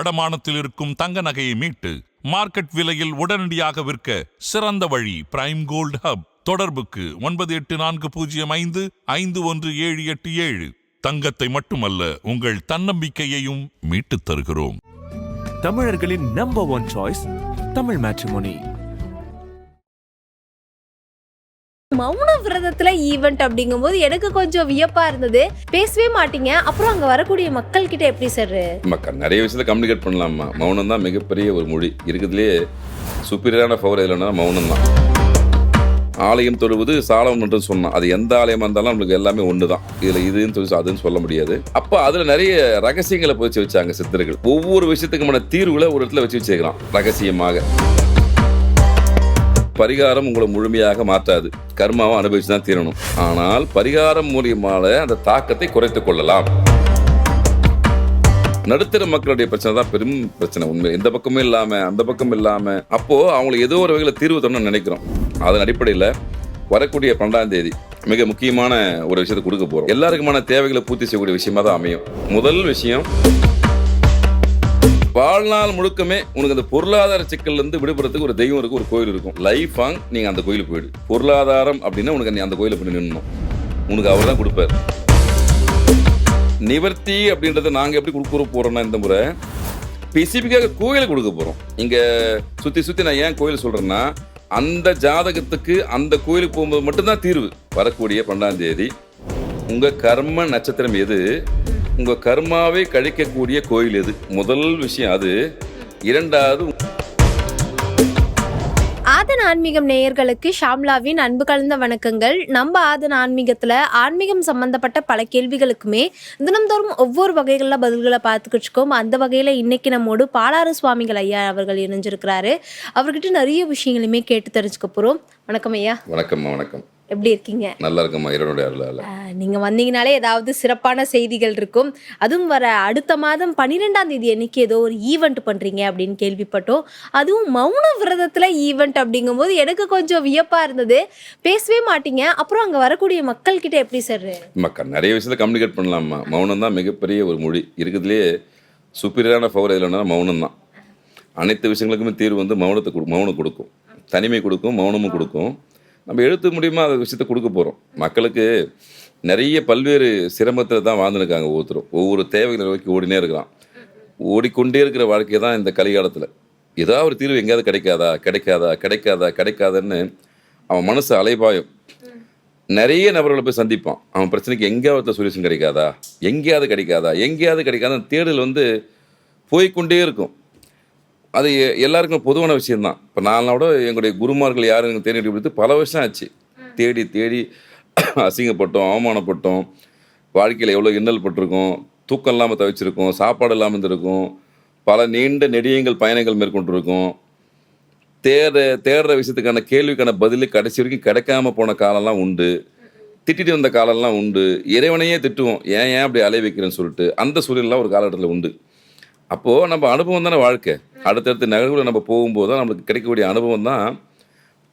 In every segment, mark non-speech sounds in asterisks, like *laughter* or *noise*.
அடமானத்தில் இருக்கும் தங்க நகையை மீட்டு மார்க்கெட் விலையில் உடனடியாக விற்க சிறந்த வழி பிரைம் கோல்ட் ஹப் தொடர்புக்கு ஒன்பது எட்டு நான்கு பூஜ்ஜியம் ஐந்து ஐந்து ஒன்று ஏழு எட்டு ஏழு. தங்கத்தை மட்டுமல்ல உங்கள் தன்னம்பிக்கையையும் மீட்டுத் தருகிறோம். தமிழர்களின் number one choice Tamil matrimony மௌன விரதத்துல ஈவெண்ட் அப்படிங்கும்போது எனக்கு கொஞ்சம் வியப்பா இருந்தது. பேசவே மாட்டீங்க. அப்புறம் அங்க வரக்கூடிய மக்கள் கிட்ட எப்படி சார் மக்கள் நிறைய விஷயத்தில் கம்யூனிகேட் பண்ணலாமா மௌனம் தான் மிகப்பெரிய ஒரு மொழி. இருக்கிறதுலே சுப்பீரியரான பவர் இல்லைன்னா மௌனம் தான். ஆலயம் தொழுவது சாலம் என்று சொன்னான். அது எந்த ஆலயமா இருந்தாலும் நம்மளுக்கு எல்லாமே ஒன்று தான் இதில் இதுன்னு சொல்லி அதுன்னு சொல்ல முடியாது. அப்போ அதில் நிறைய ரகசியங்களை போச்சு வச்சாங்க சித்தர்கள். ஒவ்வொரு விஷயத்துக்குமான தீர்வுகளை ஒரு இடத்துல வச்சு வச்சுக்கிறான் ரகசியமாக. பரிகாரம் உங்களை முழுமையாக மாற்றாது. கர்மாவை அனுபவிச்சு தான் தீரணும். ஆனால் பரிகாரம் மூலியமாக அந்த தாக்கத்தை குறைத்துக் கொள்ளலாம். நடுத்தர மக்களுடைய பிரச்சனை தான் பெரும் பிரச்சனை. உண்மை இந்த பக்கமும் இல்லாமல் அந்த பக்கம் இல்லாமல் அப்போது அவங்களுக்கு ஏதோ ஒரு வகையில் தீர்வு தரணும்னு நினைக்கிறோம். அதன் அடிப்படையில் வரக்கூடிய பன்னெண்டாம் தேதி மிக முக்கியமான ஒரு விஷயத்தை கொடுக்க போகிறோம் எல்லாருக்குமான தேவைகளை பூர்த்தி செய்யக்கூடிய விஷயமா தான் அமையும். முதல் விஷயம் வாழ்நாள் முழுக்கமே உனக்கு அந்த பொருளாதார சிக்கல்லேருந்து விடுபடுறதுக்கு ஒரு தெய்வம் இருக்கு ஒரு கோயில் இருக்கும். லைஃப் ஆங் நீங்கள் அந்த கோயிலுக்கு போயிடு. பொருளாதாரம் அப்படின்னா உனக்கு நீ அந்த கோயிலில் போய் நின்னணும் உனக்கு அவர் தான் கொடுப்பார். நிவர்த்தி அப்படின்றத நாங்கள் எப்படி கொடுக்க போகிறோன்னா இந்த முறை ஸ்பெசிஃபிக்காக கோயிலுக்கு கொடுக்க போகிறோம் இங்கே சுற்றி சுற்றி நான் ஏன் கோயில் சொல்கிறேன்னா அந்த ஜாதகத்துக்கு அந்த கோயிலுக்கு போகும்போது மட்டும்தான் தீர்வு. வரக்கூடிய பன்னெண்டாம் தேதி உங்கள் கர்ம நட்சத்திரம் எது உங்க கர்மாவை கழிக்கக்கூடிய கோயில் எது? முதல் விஷயம் அது. இரண்டாவது ஆதன் ஆன்மீகம் நேயர்களுக்கு ஷாம்லாவின் அன்பு கலந்த வணக்கங்கள். நம்ம ஆதன் ஆன்மீகத்துல ஆன்மீகம் சம்பந்தப்பட்ட பல கேள்விகளுக்குமே தினம்தோறும் ஒவ்வொரு வகைகளில் பதில்களை பார்த்துக்கிட்டு இருக்கோம். அந்த வகையில இன்னைக்கு நம்மோடு பாலாறு சுவாமிகள் ஐயா அவர்கள் இணைஞ்சிருக்கிறாரு. அவர்கிட்ட நிறைய விஷயங்களுமே கேட்டு தெரிஞ்சுக்க போறோம். வணக்கம் ஐயா. வணக்கம் வணக்கம். எப்படி இருக்கீங்க? நல்லா இருக்கம்மா இறைவனுடைய அருளால. நீங்க வந்தீங்கனாலே ஏதாவது சிறப்பான செய்திகள் இருக்கும். அதுவும் வர அடுத்த மாதம் பன்னிரெண்டாம் தேதி அன்னைக்கு ஏதோ ஒரு ஈவெண்ட் பண்றீங்க அப்படின்னு கேள்விப்பட்டோம். அதுவும் மௌன விரதத்துல ஈவெண்ட் அப்படிங்கும்போது எனக்கு கொஞ்சம் வியப்பா இருந்தது. பேசவே மாட்டீங்க. அப்புறம் அங்க வரக்கூடிய மக்கள் கிட்ட எப்படி சார் மக்கள் நிறைய விஷயத்த கம்யூனிகேட் பண்ணலாமா மௌனம் தான் மிகப்பெரிய ஒரு மொழி. இருக்கிறதுலே சுப்பீரியரான பவர் எதுலன்னா மௌனம் தான். அனைத்து விஷயங்களுக்குமே தீர்வு வந்து மௌனத்தை கொடு மௌனம் கொடுக்கும். தனிமை கொடுக்கும் மௌனமும் கொடுக்கும். நம்ம எழுத்து மூலியமாக அந்த விஷயத்தை கொடுக்க போகிறோம் மக்களுக்கு நிறைய பல்வேறு சிரமத்தில் தான் வாழ்ந்துருக்காங்க ஒவ்வொருத்தரும். ஒவ்வொரு தேவைகளை நோக்கி ஓடினே இருக்கிறான் ஓடிக்கொண்டே இருக்கிற வாழ்க்கை தான் இந்த கலிகாலத்தில். ஏதாவது ஒரு தீர்வு எங்கேயாவது கிடைக்காதா? கிடைக்காதா? கிடைக்காதா? கிடைக்காதுன்னு அவன் மனசு அலைபாயும். நிறைய நபர்களை போய் சந்திப்பான். அவன் பிரச்சனைக்கு எங்கேயாவது சொல்யூஷன் கிடைக்காதா? எங்கேயாவது கிடைக்காதா? எங்கேயாவது கிடைக்காத? தேடல் வந்து போய்க்கொண்டே இருக்கும். அது எல்லாருக்கும் பொதுவான விஷயம்தான். இப்போ நாளோட எங்களுடைய குருமார்கள் யாரும் எனக்கு தேடி கொடுத்து பல வருஷம் ஆச்சு. தேடி தேடி *clears throat* அசிங்கப்பட்டோம் அவமானப்பட்டோம். வாழ்க்கையில் எவ்வளோ இன்னல் பட்டிருக்கோம் தூக்கம் இல்லாமல் தவிச்சிருக்கோம் சாப்பாடு இல்லாமல் இருந்திருக்கும் பல நீண்ட நெடியங்கள் பயணங்கள் மேற்கொண்டிருக்கோம். தேட தேடுற விஷயத்துக்கான கேள்விக்கான பதில் கடைசி வரைக்கும் கிடைக்காம போன காலம்லாம் உண்டு. திட்டிட்டு வந்த காலம்லாம் உண்டு. இறைவனையே திட்டுவோம். ஏன் ஏன் அப்படி அலை வைக்கிறேன்னு சொல்லிட்டு அந்த சூழல்லாம் ஒரு காலகட்டத்தில் உண்டு. அப்போது நம்ம அனுபவம் தானே வாழ்க்கை. அடுத்தடுத்த நகர்வுகளை நம்ம போகும்போது தான் நம்மளுக்கு கிடைக்கக்கூடிய அனுபவம் தான்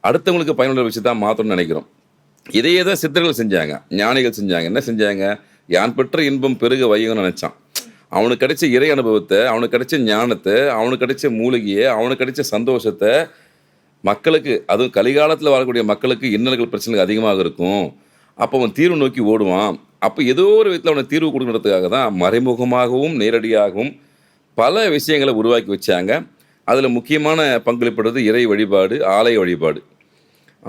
அடுத்தவங்களுக்கு பயனுள்ள விஷயத்தை மாற்றணும்னு நினைக்கிறோம். இதையே தான் சித்தர்கள் செஞ்சாங்க. ஞானிகள் செஞ்சாங்க. என்ன செஞ்சாங்க? யான் பெற்ற இன்பம் பெருக வையும்னு நினச்சான். அவனுக்கு கிடைச்ச இறை அனுபவத்தை அவனுக்கு கிடைச்ச ஞானத்தை அவனுக்கு கிடைச்ச மூலிகையை அவனுக்கு கிடைச்ச சந்தோஷத்தை மக்களுக்கு அதுவும் கலிகாலத்தில் வரக்கூடிய மக்களுக்கு இன்னல்கள் பிரச்சனைகள் அதிகமாக இருக்கும். அப்போ அவன் தீர்வு நோக்கி ஓடுவான். அப்போ ஏதோ ஒரு விதத்தில் அவனை தீர்வு கொடுக்கறதுக்காக தான் மறைமுகமாகவும் நேரடியாகவும் பல விஷயங்களை உருவாக்கி வச்சாங்க. அதில் முக்கியமான பங்களிப்படுறது இறை வழிபாடு ஆலய வழிபாடு.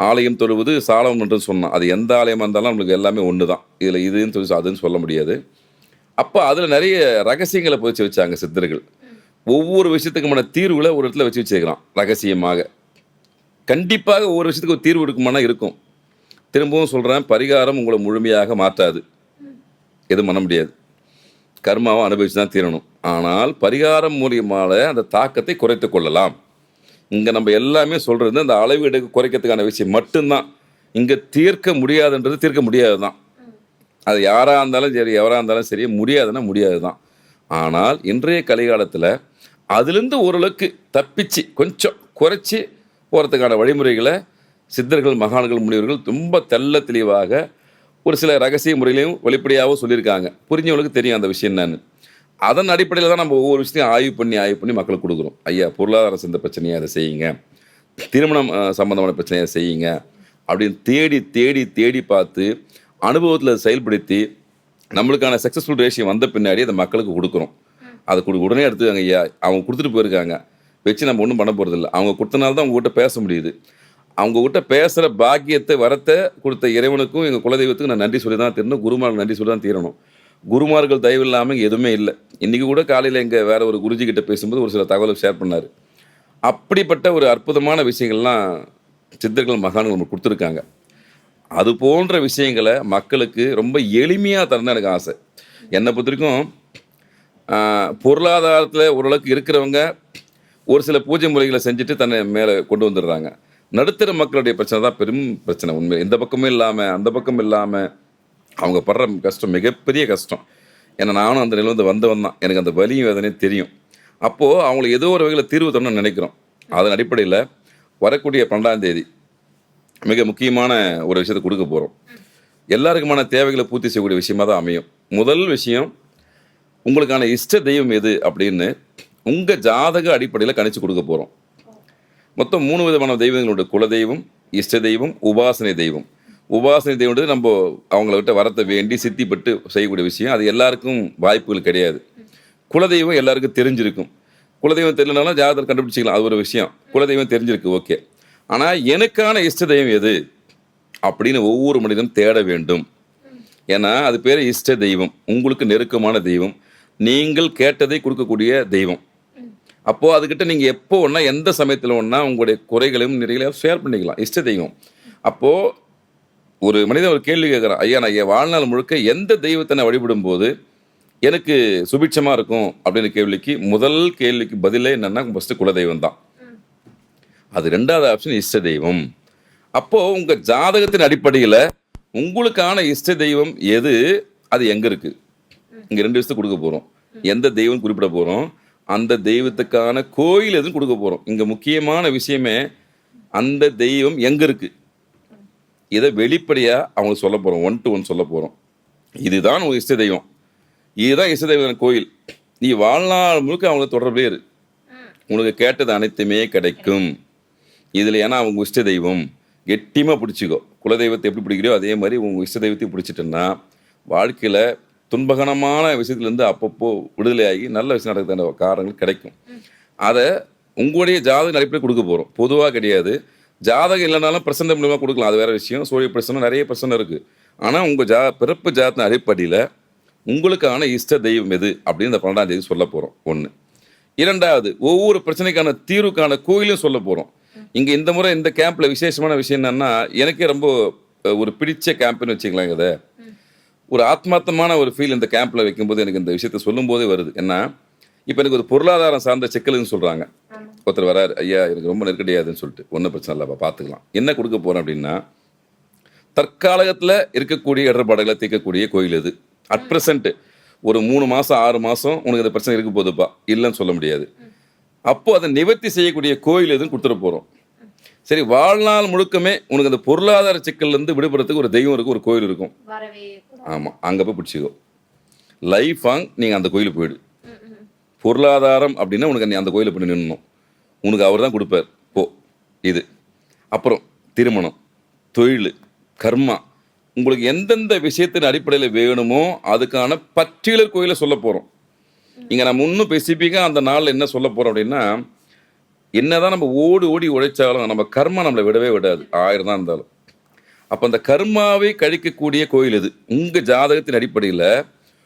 ஆலயம் தொழுவது சாலம் என்று சொன்னான் அது எந்த ஆலயமாக இருந்தாலும் நம்மளுக்கு எல்லாமே ஒன்று தான் இதில் இதுன்னு சொல்லி அதுன்னு சொல்ல முடியாது. அப்போ அதில் நிறைய ரகசியங்களை போச்சு வச்சாங்க சித்தர்கள். ஒவ்வொரு விஷயத்துக்குமான தீர்வுகளை ஒரு இடத்துல வச்சு வச்சுருக்கலாம் ரகசியமாக. கண்டிப்பாக ஒவ்வொரு விஷயத்துக்கு ஒரு தீர்வு இருக்குமானா இருக்கும். திரும்பவும் சொல்கிறேன் பரிகாரம் உங்களை முழுமையாக மாற்றாது. எதுவும் பண்ண முடியாது. கர்மாவை அனுபவிச்சு தான் தீரணும். ஆனால் பரிகாரம் மூலியமாக அந்த தாக்கத்தை குறைத்து கொள்ளலாம். இங்கே நம்ம எல்லாமே சொல்கிறது அந்த அளவீடு குறைக்கிறதுக்கான விஷயம் மட்டும்தான். இங்கே தீர்க்க முடியாதுன்றது தீர்க்க முடியாது தான் அது யாராக இருந்தாலும் சரி எவராக இருந்தாலும் சரி முடியாதுன்னா முடியாது தான் ஆனால் இன்றைய கலிகாலத்தில் அதுலேருந்து ஓரளவுக்கு தப்பிச்சு கொஞ்சம் குறைச்சி போகிறதுக்கான வழிமுறைகளை சித்தர்கள் மகான்கள் முனிவர்கள் ரொம்ப தெள்ள தெளிவாக ஒரு சில ரகசிய முறையிலையும் வெளிப்படையாகவும் சொல்லியிருக்காங்க. புரிஞ்சவங்களுக்கு தெரியும் அந்த விஷயம் என்னன்னு. அதன் அடிப்படையில் தான் நம்ம ஒவ்வொரு விஷயத்தையும் ஆய்வு பண்ணி ஆய்வு பண்ணி மக்களுக்கு கொடுக்குறோம். ஐயா பொருளாதார சேர்ந்த பிரச்சனையை அதை செய்யுங்க. திருமணம் சம்மந்தமான சம்பந்தமான பிரச்சனையை செய்யுங்க. அப்படின்னு தேடி தேடி தேடி பார்த்து அனுபவத்தில் செயல்படுத்தி நம்மளுக்கான சக்ஸஸ்ஃபுல் ரேஷியோ வந்த பின்னாடி அதை மக்களுக்கு கொடுக்குறோம். அதை கொடு உடனே எடுத்துக்காங்க ஐயா. அவங்க கொடுத்துட்டு போயிருக்காங்க. வச்சு நம்ம ஒன்றும் பண்ண போகிறதில்ல அவங்க கொடுத்தனால தான் உங்ககிட்ட பேச முடியுது. அவங்க கிட்ட பேசுகிற பாக்கியத்தை வரத்தை கொடுத்த இறைவனுக்கும் எங்கள் குலதெய்வத்துக்கும் நான் நன்றி சொல்லி தான் தீரணும். குருமார்கள் நன்றி சொல்லி தான் தீரணும். குருமார்கள் தயவு இல்லாமல் எதுவுமே இல்லை. இன்றைக்கி கூட காலையில் எங்கள் வேறு ஒரு குருஜிக்கிட்ட பேசும்போது ஒரு சில தகவலை ஷேர் பண்ணார். அப்படிப்பட்ட ஒரு அற்புதமான விஷயங்கள்லாம் சித்தர்கள் மகான்கள் நமக்கு கொடுத்துருக்காங்க. அது போன்ற விஷயங்களை மக்களுக்கு ரொம்ப எளிமையாக தரணும் எனக்கு ஆசை. என்னை பொறுத்த வரைக்கும் பொருளாதாரத்தில் ஓரளவுக்கு இருக்கிறவங்க ஒரு சில பூஜை முறைகளை செஞ்சுட்டு தன்னை மேலே கொண்டு வந்துடுறாங்க. நடுத்தர மக்களுடைய பிரச்சனை தான் பெரும் பிரச்சனை உண்மை இந்த பக்கமும் இல்லாமல் அந்த பக்கம் இல்லாமல் அவங்க படுற கஷ்டம் மிகப்பெரிய கஷ்டம். ஏன்னா நானும் அந்த நிலை வந்து வந்தவன் தான். எனக்கு அந்த வலியும் வேதனையும் தெரியும். அப்போது அவங்களுக்கு ஏதோ ஒரு வகையில் தீர்வு தரணும்னு நினைக்கிறோம். அதன் அடிப்படையில் வரக்கூடிய பன்னெண்டாம் தேதி மிக முக்கியமான ஒரு விஷயத்தை கொடுக்க போகிறோம் எல்லாருக்குமான தேவைகளை பூர்த்தி செய்யக்கூடிய விஷயமா தான் அமையும். முதல் விஷயம் உங்களுக்கான இஷ்ட தெய்வம் எது அப்படின்னு உங்கள் ஜாதக அடிப்படையில் கணிச்சு கொடுக்க போகிறோம் மொத்தம் மூணு விதமான தெய்வங்களுடைய குல தெய்வம் இஷ்ட தெய்வம் உபாசனை தெய்வம். உபாசனை தெய்வம்ன்றது நம்ம அவங்கள விட்ட வரத்தை வேண்டி சித்திப்பட்டு செய்யக்கூடிய விஷயம். அது எல்லாருக்கும் வாய்ப்புகள் கிடையாது. குலதெய்வம் எல்லாருக்கும் தெரிஞ்சிருக்கும். குலதெய்வம் தெரியலனாலும் ஜாதகத்தை கண்டுபிடிச்சிக்கலாம். அது ஒரு விஷயம். குலதெய்வம் தெரிஞ்சிருக்கு ஓகே. ஆனால் எனக்கான இஷ்ட தெய்வம் எது? அப்படின்னு ஒவ்வொரு மனிதனும் தேட வேண்டும். ஏன்னா அது பேர் இஷ்ட தெய்வம். உங்களுக்கு நெருக்கமான தெய்வம். நீங்கள் கேட்டதை கொடுக்கக்கூடிய தெய்வம். அப்போது அதுக்கிட்ட நீங்கள் எப்போ ஒன்றா எந்த சமயத்தில் ஒன்றா உங்களுடைய குறைகளையும் நிறைகளையும் ஷேர் பண்ணிக்கலாம். இஷ்ட தெய்வம். அப்போது ஒரு மனிதன் ஒரு கேள்வி கேட்குறான் ஐயா நான் என் வாழ்நாள் முழுக்க எந்த தெய்வத்தை நான் வழிபடும் போது எனக்கு சுபிட்சமாக இருக்கும்? அப்படின்னு கேள்விக்கு முதல் கேள்விக்கு பதிலே என்னென்னா ஃபஸ்ட்டு குலதெய்வம் தான். அது ரெண்டாவது ஆப்ஷன் இஷ்ட தெய்வம். அப்போது உங்கள் ஜாதகத்தின் அடிப்படையில் உங்களுக்கான இஷ்ட தெய்வம் எது? அது எங்கே இருக்குது இங்கே ரெண்டு விஷயத்தை கொடுக்க போகிறோம் எந்த தெய்வம் குறிப்பிட போகிறோம் அந்த தெய்வத்துக்கான கோயில் எதுவும் கொடுக்க போகிறோம் இங்கே முக்கியமான விஷயமே அந்த தெய்வம் எங்கே இருக்குது இதை வெளிப்படையாக அவங்களுக்கு சொல்ல போகிறோம் ஒன் டு ஒன் சொல்ல போகிறோம் இதுதான் உங்கள் இஷ்ட தெய்வம். இதுதான் இஷ்ட தெய்வம் கோயில். நீ வாழ்நாள் முழுக்க அவங்களுக்கு தொடர்பே இரு. உனக்கு கேட்டது அனைத்துமே கிடைக்கும். இதில் ஏன்னா அவங்க இஷ்ட தெய்வம். கெட்டியமாக பிடிச்சிக்கோ. குலதெய்வத்தை எப்படி பிடிக்கிறியோ அதே மாதிரி உங்கள் இஷ்ட தெய்வத்தையும் பிடிச்சிட்டேன்னா வாழ்க்கையில் துன்பகரமான விஷயத்துலேருந்து அப்பப்போ விடுதலையாகி நல்ல விஷயம் நடக்கிறதான காரணங்கள் கிடைக்கும். அதை உங்களுடைய ஜாதகம் அடிப்படை கொடுக்க போகிறோம் பொதுவாக கிடையாது. ஜாதகம் இல்லைனாலும் பிரசன்ன மூலியமாக கொடுக்கலாம். அது வேற விஷயம். சூரிய பிரச்சனை நிறைய பிரச்சனை இருக்குது ஆனால் உங்கள் ஜா பிறப்பு ஜாதத்தின் அடிப்படையில் உங்களுக்கான இஷ்ட தெய்வம் எது? அப்படின்னு இந்த பன்னெண்டாம் தேதி சொல்ல போகிறோம் ஒன்று இரண்டாவது ஒவ்வொரு பிரச்சனைக்கான தீர்வுக்கான கோயிலும் சொல்ல போகிறோம் இங்கே இந்த முறை இந்த கேம்பில் விசேஷமான விஷயம் என்னன்னா எனக்கே ரொம்ப ஒரு பிடிச்ச கேம்ப்னு வச்சுக்கலாம் இதை. ஒரு ஆத்மார்த்தமான ஒரு ஃபீல் இந்த கேம்பில் வைக்கும்போது எனக்கு இந்த விஷயத்தை சொல்லும்போதே வருது. என்ன? இப்போ எனக்கு ஒரு பொருளாதாரம் சார்ந்த சிக்கலுன்னு சொல்கிறாங்க ஒருத்தர் வராரு ஐயா எனக்கு ரொம்ப நெருக்கடியாதுன்னு சொல்லிட்டு ஒன்றும் பிரச்சனை இல்லைப்பா பார்த்துக்கலாம் என்ன கொடுக்க போகிறேன் அப்படின்னா தற்காலகத்தில் இருக்கக்கூடிய இடர்பாடுகளை தீர்க்கக்கூடிய கோயில் இது. அட் ப்ரெசென்ட் ஒரு மூணு மாதம் ஆறு மாதம் உனக்கு இந்த பிரச்சனை இருக்க போகுதுப்பா. இல்லைன்னு சொல்ல முடியாது. அப்போ அதை நிவர்த்தி செய்யக்கூடிய கோயில் எதுவும் கொடுத்துட போகிறோம் சரி வாழ்நாள் முழுக்கமே உனக்கு அந்த பொருளாதார சிக்கல்லேருந்து விடுபடுறதுக்கு ஒரு தெய்வம் இருக்கும் ஒரு கோயில் இருக்கும். ஆமாம் அங்கே போய் பிடிச்சிக்கோ. லைஃப் ஆங் நீங்கள் அந்த கோயிலுக்கு போயிடு. பொருளாதாரம் அப்படின்னா உனக்கு நீ அந்த கோயிலில் போய் நின்னணும் உனக்கு அவர் தான் கொடுப்பார். போ. இது. அப்புறம் திருமணம் தொழில் கர்மா. உங்களுக்கு எந்தெந்த விஷயத்தின் அடிப்படையில் வேணுமோ அதுக்கான பர்டிகுலர் கோயிலை சொல்ல போகிறோம் இங்கே நம்ம இன்னும் ஸ்பெசிஃபிக்காக அந்த நாளில் என்ன சொல்ல போகிறோம் அப்படின்னா என்னதான் நம்ம ஓடி ஓடி உழைச்சாலும் நம்ம கர்மா நம்மளை விடவே விடாது. ஆயிரம் தான் இருந்தாலும். அப்போ அந்த கர்மாவை கழிக்கக்கூடிய கோயில் இது உங்கள் ஜாதகத்தின் அடிப்படையில்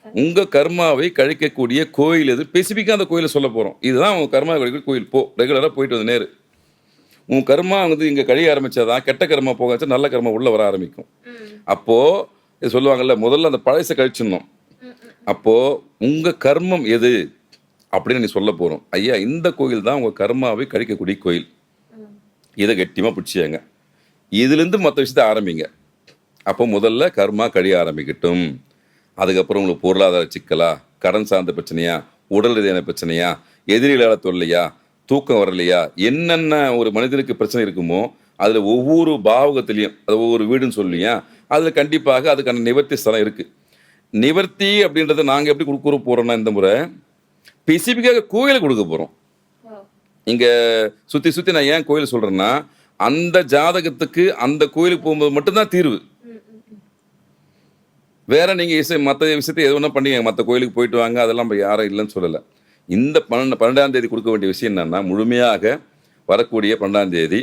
உங்கள் கர்மாவை கழிக்கக்கூடிய கோயில் எது? ஸ்பெசிஃபிக்காக அந்த கோயிலை சொல்ல போகிறோம் இதுதான் உங்கள் கர்மா கழிக்கிற கோயில். போ ரெகுலராக போயிட்டு வந்து நேரு. உன் கர்மா வந்து இங்கே கழிய ஆரம்பிச்சாதான் கெட்ட கர்மா போகாச்சு நல்ல கர்மா உள்ளே வர ஆரம்பிக்கும். அப்போது இது சொல்லுவாங்கல்ல முதல்ல அந்த பழசை கழிச்சிடணும். அப்போது உங்கள் கர்மம் எது? அப்படின்னு நீ சொல்ல போகிறோம் ஐயா இந்த கோயில் தான் உங்கள் கர்மாவை கழிக்கக்கூடிய கோயில். இதை கெட்டியமாக பிடிச்சியாங்க இதுலேருந்து மற்ற விஷயத்தை ஆரம்பிங்க. அப்போ முதல்ல கர்மா கழிய ஆரம்பிக்கட்டும். அதுக்கப்புறம் உங்களுக்கு பொருளாதார சிக்கலா? கடன் சார்ந்த பிரச்சனையா? உடல் ரீதியான பிரச்சனையா? எதிரிகளால் தொல்லையா? தூக்கம் வரலையா? என்னென்ன ஒரு மனிதனுக்கு பிரச்சனை இருக்குமோ அதில் ஒவ்வொரு பாவகத்திலையும் அது ஒவ்வொரு வீடுன்னு சொல்லியா அதில் கண்டிப்பாக அதுக்கான நிவர்த்தி ஸ்தலம் இருக்குது நிவர்த்தி அப்படின்றத நாங்கள் எப்படி கொடுக்க போகிறோம்னா இந்த முறை ஸ்பெசிஃபிக்காக கோயிலை கொடுக்க போகிறோம் இங்கே சுற்றி சுற்றி நான் ஏன் கோயில் சொல்கிறேன்னா அந்த ஜாதகத்துக்கு அந்த கோயிலுக்கு போகும்போது மட்டும்தான் தீர்வு. வேற நீங்கள் இசை மற்ற விஷயத்தை எது வேணால் பண்ணீங்க மற்ற கோயிலுக்கு போயிட்டு வாங்க அதெல்லாம் நம்ம யாரும் இல்லைன்னு சொல்லலை. இந்த பன்னெண்டு பன்னெண்டாம் தேதி கொடுக்க வேண்டிய விஷயம் என்னன்னா முழுமையாக வரக்கூடிய பன்னெண்டாம் தேதி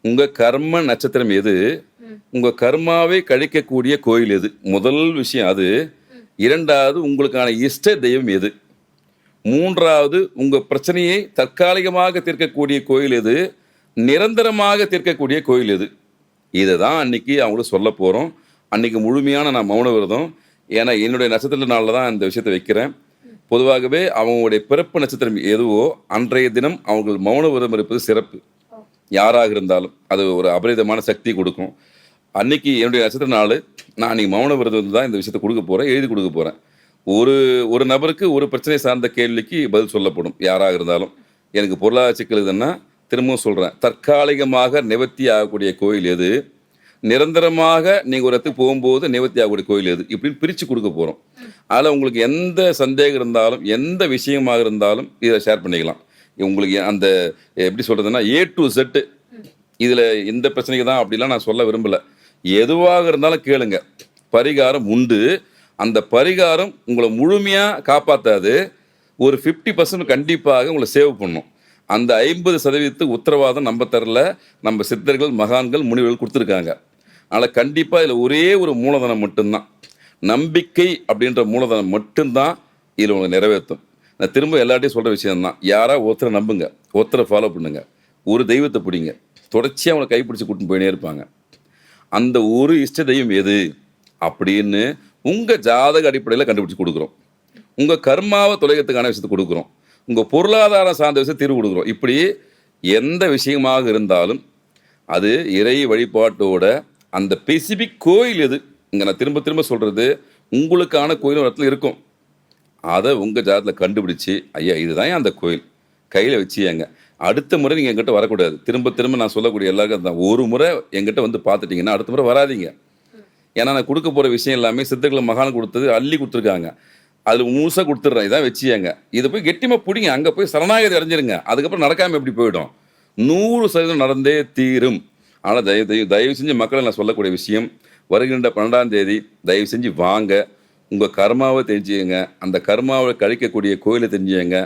உங்கள் கர்ம நட்சத்திரம் எது? உங்கள் கர்மாவை கழிக்கக்கூடிய கோயில் எது? முதல் விஷயம் அது. இரண்டாவது உங்களுக்கான இஷ்ட தெய்வம் எது? மூன்றாவது உங்கள் பிரச்சனையை தற்காலிகமாக தீர்க்கக்கூடிய கோயில் எது? நிரந்தரமாக தீர்க்கக்கூடிய கோயில் எது? இதை தான் அன்னைக்கு அவங்களுக்கு சொல்ல போகிறோம் அன்றைக்கி முழுமையான நான் மௌன விரதம். ஏன்னா என்னுடைய நட்சத்திர நாளில் தான் இந்த விஷயத்தை வைக்கிறேன். பொதுவாகவே அவங்களுடைய பிறப்பு நட்சத்திரம் எதுவோ அன்றைய தினம் அவங்கள் மௌன விரதம் இருப்பது சிறப்பு. யாராக இருந்தாலும் அது ஒரு அபரிதமான சக்தி கொடுக்கும். அன்னைக்கு என்னுடைய நட்சத்திர நாள் நான் அன்றைக்கி மௌன விரதம் தான் இந்த விஷயத்தை கொடுக்க போகிறேன் எழுதி கொடுக்க போகிறேன் ஒரு ஒரு நபருக்கு ஒரு பிரச்சனை சார்ந்த கேள்விக்கு பதில் சொல்லப்படும் யாராக இருந்தாலும். எனக்கு பொருளாதார சிக்கல் இதுன்னா திரும்பவும் சொல்கிறேன் தற்காலிகமாக நிவர்த்தி ஆகக்கூடிய கோயில் எது? நிரந்தரமாக நீங்கள் ஒரு இடத்துக்கு போகும்போது நிவர்த்தி கோயில் எது? இப்படின்னு பிரித்து கொடுக்க போகிறோம் அதில் உங்களுக்கு எந்த சந்தேகம் இருந்தாலும் எந்த விஷயமாக இருந்தாலும் இதை ஷேர் பண்ணிக்கலாம். உங்களுக்கு அந்த எப்படி சொல்கிறதுன்னா ஏ டு செட்டு இதில் இந்த பிரச்சனைக்கு தான் அப்படிலாம் நான் சொல்ல விரும்பலை. எதுவாக இருந்தாலும் கேளுங்க. பரிகாரம் உண்டு. அந்த பரிகாரம் உங்களை முழுமையாக காப்பாற்றாது ஒரு ஃபிஃப்டி பர்சன்ட் கண்டிப்பாக உங்களை சேவ் பண்ணும். அந்த ஐம்பது சதவீதத்துக்கு உத்தரவாதம் நம்ம தரல. நம்ம சித்தர்கள் மகான்கள் முனிவர்கள் கொடுத்துருக்காங்க. அதனால் கண்டிப்பாக இதில் ஒரே ஒரு மூலதனம் மட்டும்தான். நம்பிக்கை அப்படின்ற மூலதனம் மட்டும்தான் இதில் உங்களை நிறைவேற்றும். நான் திரும்ப எல்லார்ட்டையும் சொல்கிற விஷயம்தான். யாராக ஒருத்தரை நம்புங்க. ஒருத்தரை ஃபாலோ பண்ணுங்க. ஒரு தெய்வத்தை பிடிங்க. தொடர்ச்சியாக அவங்களை கைப்பிடிச்சு கூட்டின்னு போயினே இருப்பாங்க. அந்த ஒரு இஷ்ட தெய்வம் எது? அப்படின்னு உங்கள் ஜாதக அடிப்படையில் கண்டுபிடிச்சி கொடுக்குறோம். உங்கள் கர்மாவை தொலைகிறதுக்கான விஷயத்தை கொடுக்குறோம். உங்கள் பொருளாதாரம் சார்ந்த விஷயத்தை தீர்வு கொடுக்குறோம். இப்படி எந்த விஷயமாக இருந்தாலும் அது இறை வழிபாட்டோட அந்த ஸ்பெசிபிக் கோயில் எது? இங்கே நான் திரும்ப திரும்ப சொல்கிறது உங்களுக்கான கோயில் ஒரு இடத்துல இருக்கும். அதை உங்கள் ஜாதத்தில் கண்டுபிடிச்சி ஐயா இதுதான் அந்த கோயில். கையில் வச்சுங்க அடுத்த முறை நீங்கள் எங்கிட்ட வரக்கூடாது. திரும்ப திரும்ப நான் சொல்லக்கூடிய எல்லாருக்கும் தான் ஒரு முறை எங்கிட்ட வந்து பார்த்துட்டிங்கன்னா அடுத்த முறை வராதீங்க. ஏன்னா நான் கொடுக்க போகிற விஷயம் எல்லாமே சித்தர்கள் மகான் கொடுத்தது அள்ளி கொடுத்துருக்காங்க. அதில் முழுசாக கொடுத்துட்றேன். இதான் வச்சியாங்க இதை போய் கெட்டிமா பிடிங்க. அங்கே போய் சரணாகதி அடைஞ்சிருங்க. அதுக்கப்புறம் நடக்காமல் எப்படி போயிடும்? நூறு சதவீதம் நடந்தே தீரும். ஆனால் தயவு தயவு தயவு செஞ்சு மக்களை நான் சொல்லக்கூடிய விஷயம் வருகின்ற பன்னெண்டாம் தேதி தயவு செஞ்சு வாங்க. உங்கள் கர்மாவை தெரிஞ்சுக்கங்க. அந்த கர்மாவை கழிக்கக்கூடிய கோயிலை தெரிஞ்சுக்கங்க.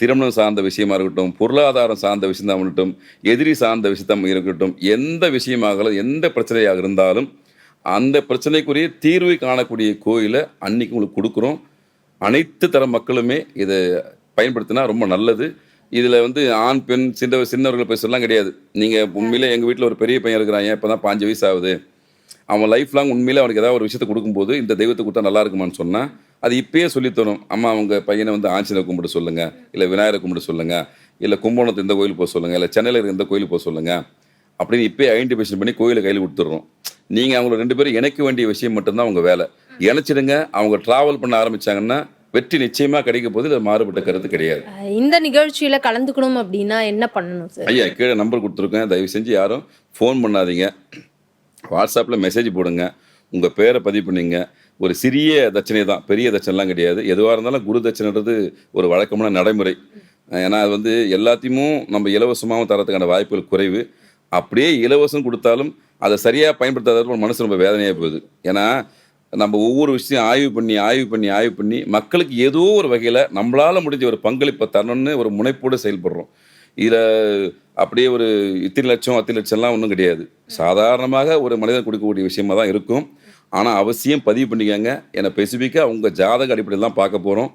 திருமணம் சார்ந்த விஷயமா இருக்கட்டும் பொருளாதாரம் சார்ந்த விஷயமா இருக்கட்டும் எதிரி சார்ந்த விஷயத்தம் இருக்கட்டும் எந்த விஷயமாக எந்த பிரச்சனையாக இருந்தாலும் அந்த பிரச்சனைக்குரிய தீர்வை காணக்கூடிய கோயிலை அன்னைக்கு உங்களுக்கு கொடுக்குறோம். அனைத்து தர மக்களுமே இதை பயன்படுத்தினா ரொம்ப நல்லது. இதில் வந்து ஆண் பெண் சின்ன சின்னவர்கள் பேசலாம் கிடையாது. நீங்கள் உண்மையிலே எங்கள் வீட்டில் ஒரு பெரிய பையன் இருக்கிறான். இப்போ தான் பாஞ்சு வயசு ஆகுது. அவன் லைஃப் லாங் உண்மையிலே அவனுக்கு ஏதாவது ஒரு விஷயத்தை கொடுக்கும்போது இந்த தெய்வத்தை கொடுத்தா நல்லா இருக்குமான்னு சொன்னால் அது இப்பயே சொல்லித்தரும். அம்மா அவங்க பையனை வந்து ஆஞ்சநேயர் கும்பிட சொல்லுங்கள் இல்லை விநாயகரை கும்பிட சொல்லுங்கள் இல்லை கும்பகோணத்து இந்த கோயிலுக்கு போக சொல்லுங்கள் இல்லை சென்னையில் இருக்க இந்த கோயிலுக்கு போக சொல்லுங்கள் அப்படின்னு இப்பயே ஐடென்டிஃபிகேஷன் பண்ணி கோயிலை கையில் கொடுத்துட்றோம். நீங்கள் அவங்கள ரெண்டு பேரும் இணைக்க வேண்டிய விஷயம் மட்டும்தான் அவங்க வேலை. இணைச்சிடுங்க. அவங்க ட்ராவல் பண்ண ஆரம்பித்தாங்கன்னா வெற்றி நிச்சயமாக கிடைக்க போது இது மாறுபட்ட கருத்து கிடையாது. இந்த நிகழ்ச்சியில கலந்துக்கணும் அப்படின்னா என்ன பண்ணணும் சார் ஐயா கீழே நம்பர் கொடுத்துருக்கேன். தயவு செஞ்சு யாரும் ஃபோன் பண்ணாதீங்க. வாட்ஸ்அப்பில் மெசேஜ் போடுங்க. உங்கள் பேரை பதிவு பண்ணுங்க. ஒரு சிறிய தட்சணை தான். பெரிய தட்சணைலாம் கிடையாது. எதுவாக இருந்தாலும் குரு தட்சணைன்றது ஒரு வழக்கமான நடைமுறை. ஏன்னா அது வந்து எல்லாத்தையும் நம்ம இலவசமாகவும் தரத்துக்கான வாய்ப்புகள் குறைவு. அப்படியே இலவசம் கொடுத்தாலும் அதை சரியாக பயன்படுத்தாத மனசு ரொம்ப வேதனையாக போகுது. ஏன்னா நம்ம ஒவ்வொரு விஷயம் ஆய்வு பண்ணி ஆய்வு பண்ணி ஆய்வு பண்ணி மக்களுக்கு ஏதோ ஒரு வகையில் நம்மளால் முடிஞ்ச ஒரு பங்களிப்பை தரணும்னு ஒரு முனைப்போடு செயல்படுறோம். இதில் அப்படியே ஒரு இத்தனை லட்சம் அத்தனை லட்சம்லாம் ஒன்றும் கிடையாது. சாதாரணமாக ஒரு மனிதன் கொடுக்கக்கூடிய விஷயமா தான் இருக்கும். ஆனால் அவசியம் பதிவு பண்ணிக்கங்க. ஏன்னா ஸ்பெசிஃபிக்காக உங்கள் ஜாதக அடிப்படையில் தான் பார்க்க போகிறோம்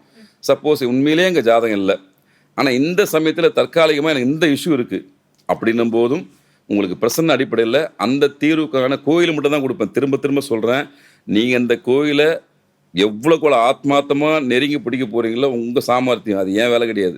சப்போஸ் உண்மையிலேயே எங்கள் ஜாதகம் இல்லை. ஆனால் இந்த சமயத்தில் தற்காலிகமாக எனக்கு இந்த இஷ்யூ இருக்குது அப்படின்னும் போதும் உங்களுக்கு பிரசன்ன அடிப்படையில் அந்த தீர்வுக்கான கோயில் மட்டும் தான் கொடுப்பேன். திரும்ப திரும்ப சொல்கிறேன் நீங்கள் இந்த கோயிலை எவ்வளோக்குள்ள ஆத்மார்த்தமாக நெருங்கி பிடிக்க போகிறீங்களோ உங்கள் சாமர்த்தியம். அது ஏன் வேலை கிடையாது.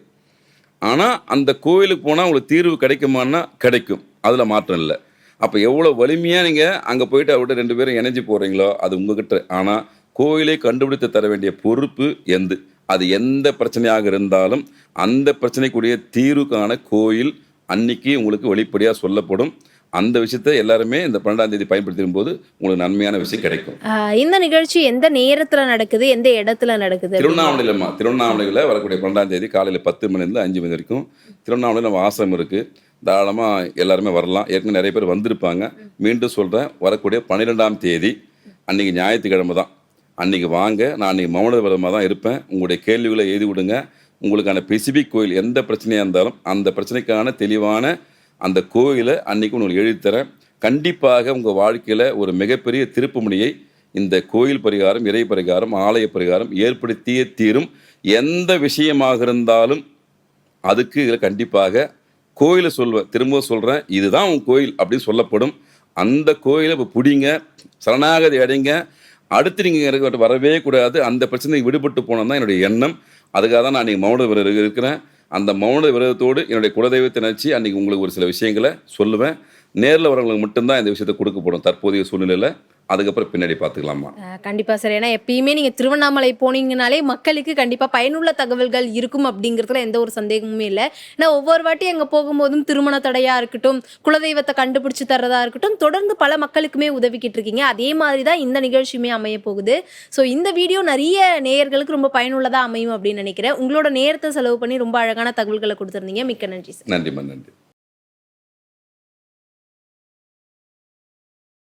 ஆனால் அந்த கோயிலுக்கு போனால் உங்களுக்கு தீர்வு கிடைக்குமான்னா கிடைக்கும். அதில் மாற்றம் இல்லை. அப்போ எவ்வளோ வலிமையாக நீங்கள் அங்கே போயிட்டு அவர்கிட்ட ரெண்டு பேரும் இணைஞ்சு போகிறீங்களோ அது உங்ககிட்ட. ஆனால் கோயிலை கண்டுபிடித்து தர வேண்டிய பொறுப்பு எந்த. அது எந்த பிரச்சனையாக இருந்தாலும் அந்த பிரச்சனைக்குரிய தீர்வுக்கான கோயில் அன்னைக்கு உங்களுக்கு வெளிப்படையாக சொல்லப்படும். அந்த விஷயத்தை எல்லாருமே இந்த பன்னெண்டாம் தேதி பயன்படுத்தும் போது உங்களுக்கு நன்மையான விஷயம் கிடைக்கும். இந்த நிகழ்ச்சி எந்த நேரத்துல நடக்குது எந்த இடத்துல நடக்குது திருவண்ணாமலையிலம்மா திருவண்ணாமலையில் வரக்கூடிய பன்னெண்டாம் தேதி காலையில் பத்து மணிலேருந்து அஞ்சு மணி வரைக்கும் திருவண்ணாமலையில் நம்ம ஆசிரமம் இருக்குது தாராளமாக எல்லாருமே வரலாம். ஏற்கனவே நிறைய பேர் வந்திருப்பாங்க. மீண்டும் சொல்கிறேன் வரக்கூடிய பன்னிரெண்டாம் தேதி அன்றைக்கி ஞாயிற்றுக்கிழமை தான். அன்றைக்கி வாங்க நான் அன்றைக்கி மௌன விரதமாக தான் இருப்பேன். உங்களுடைய கேள்விகளை எழுதி விடுங்க. உங்களுக்கான ஸ்பெசிபிக் கோயில் எந்த பிரச்சனையாக இருந்தாலும் அந்த பிரச்சனைக்கான தெளிவான அந்த கோயிலை அன்றைக்கி உங்களுக்கு எழுதித்தரேன் கண்டிப்பாக உங்கள் வாழ்க்கையில் ஒரு மிகப்பெரிய திருப்புமுனையை இந்த கோயில் பரிகாரம் இறை பரிகாரம் ஆலய பரிகாரம் ஏற்படுத்திய தீரும். எந்த விஷயமாக இருந்தாலும் அதுக்கு இதில் கண்டிப்பாக கோயிலை சொல்வேன் திரும்ப சொல்கிறேன் இதுதான் உன் கோயில் அப்படின்னு சொல்லப்படும். அந்த கோயிலை இப்போ பிடிங்க சரணாகதி அடைங்க. அடுத்து நீங்கள் எனக்கு வரவே கூடாது. அந்த பிரச்சனைக்கு விடுபட்டு போனோம் தான் என்னுடைய எண்ணம். அதுக்காக தான் நான் நீங்கள் மௌன இருக்கிறேன். அந்த மௌன விரதத்தோடு என்னுடைய குலதெய்வத்தை நினச்சி அன்றைக்கி உங்களுக்கு ஒரு சில விஷயங்களை சொல்லுவேன். நேரில் வரவங்களுக்கு மட்டும்தான் இந்த விஷயத்தை கொடுக்கப்படும் தற்போதைய சூழ்நிலையில். அதுக்கப்புறம் பின்னாடி பார்த்துக்கலாமா? ஆஹ் கண்டிப்பா சார். ஏன்னா எப்பயுமே நீங்க திருவண்ணாமலை போனீங்கனாலே மக்களுக்கு கண்டிப்பா பயனுள்ள தகவல்கள் இருக்கும் அப்படிங்கிறதுல எந்த ஒரு சந்தேகமுமே இல்லை. ஏன்னா ஒவ்வொரு வாட்டி அங்க போகும்போதும் திருமண தடையா இருக்கட்டும் குலதெய்வத்தை கண்டுபிடிச்சு தர்றதா இருக்கட்டும் தொடர்ந்து பல மக்களுக்குமே உதவிக்கிட்டு இருக்கீங்க. அதே மாதிரி தான் இந்த நிகழ்ச்சியுமே அமைய போகுது. ஸோ இந்த வீடியோ நிறைய நேயர்களுக்கு ரொம்ப பயனுள்ளதா அமையும் அப்படின்னு நினைக்கிறேன். உங்களோட நேரத்தை செலவு பண்ணி ரொம்ப அழகான தகவல்களை கொடுத்துருந்தீங்க. மிக்க நன்றி சார். நன்றிம்மா நன்றி.